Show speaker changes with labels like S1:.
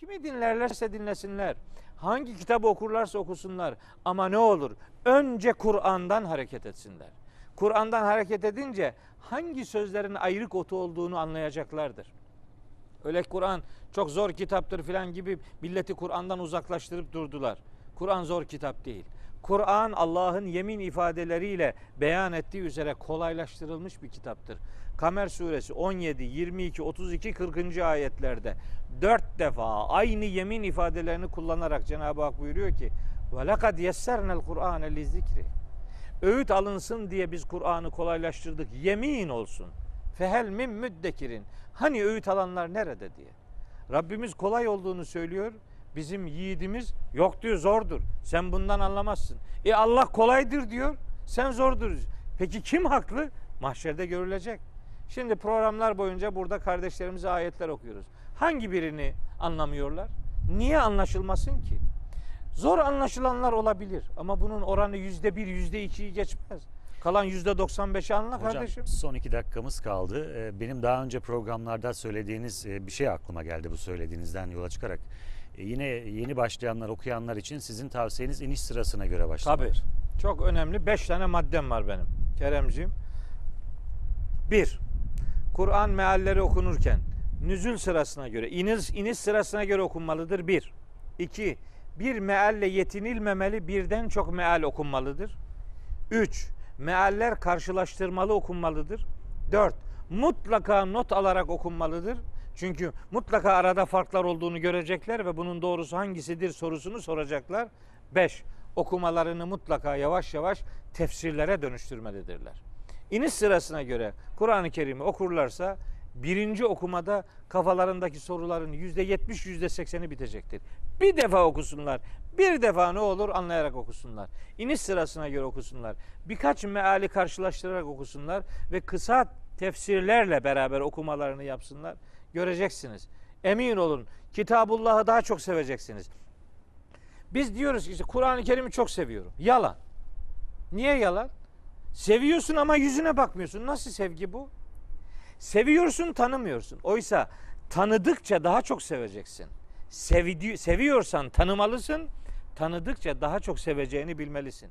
S1: Kimi dinlerlerse dinlesinler. Hangi kitabı okurlarsa okusunlar. Ama ne olur önce Kur'an'dan hareket etsinler. Kur'an'dan hareket edince hangi sözlerin ayrık otu olduğunu anlayacaklardır. Öyle Kur'an çok zor kitaptır filan gibi milleti Kur'an'dan uzaklaştırıp durdular. Kur'an zor kitap değil. Kur'an Allah'ın yemin ifadeleriyle beyan ettiği üzere kolaylaştırılmış bir kitaptır. Kamer suresi 17, 22, 32, 40. ayetlerde dört defa aynı yemin ifadelerini kullanarak Cenab-ı Hak buyuruyor ki وَلَقَدْ يَسَّرْنَا الْقُرْآنَ لِذِّكْرِ Öğüt alınsın diye biz Kur'an'ı kolaylaştırdık. Yemin olsun. Fehel min müddekirin. Hani öğüt alanlar nerede diye. Rabbimiz kolay olduğunu söylüyor. Bizim yiğidimiz yok diyor zordur. Sen bundan anlamazsın. E Allah kolaydır diyor. Sen zordur. Peki kim haklı? Mahşerde görülecek. Şimdi programlar boyunca burada kardeşlerimize ayetler okuyoruz. Hangi birini anlamıyorlar? Niye anlaşılmasın ki? Zor anlaşılanlar olabilir ama bunun oranı yüzde bir, yüzde ikiyi geçmez. Kalan yüzde 95'i anla
S2: Hocam
S1: kardeşim.
S2: son iki dakikamız kaldı. Ee, Benim daha önce programlarda söylediğiniz e, bir şey aklıma geldi bu söylediğinizden yola çıkarak. E, Yine yeni başlayanlar, okuyanlar için sizin tavsiyeniz iniş sırasına göre başlamak.
S1: Tabii. Çok önemli. Beş tane maddem var benim. Keremciğim. Bir, Kur'an mealleri okunurken nüzül sırasına göre, iniş, iniş sırasına göre okunmalıdır. Bir. İki, bir mealle yetinilmemeli, birden çok meal okunmalıdır. Üç, mealler karşılaştırmalı okunmalıdır. Dört, mutlaka not alarak okunmalıdır. Çünkü mutlaka arada farklar olduğunu görecekler ve bunun doğrusu hangisidir sorusunu soracaklar. Beş, okumalarını mutlaka yavaş yavaş tefsirlere dönüştürmelidirler. İniş sırasına göre Kur'an-ı Kerim'i okurlarsa birinci okumada kafalarındaki soruların yüzde yetmiş, yüzde sekseni bitecektir. Bir defa okusunlar. Bir defa ne olur anlayarak okusunlar. İniş sırasına göre okusunlar. Birkaç meali karşılaştırarak okusunlar ve kısa tefsirlerle beraber okumalarını yapsınlar. Göreceksiniz. Emin olun Kitabullah'ı daha çok seveceksiniz. Biz diyoruz ki işte Kur'an-ı Kerim'i çok seviyorum. Yalan. Niye yalan? Seviyorsun ama yüzüne bakmıyorsun. Nasıl sevgi bu? Seviyorsun tanımıyorsun. Oysa tanıdıkça daha çok seveceksin. Sevdi, seviyorsan tanımalısın. Tanıdıkça daha çok seveceğini bilmelisin.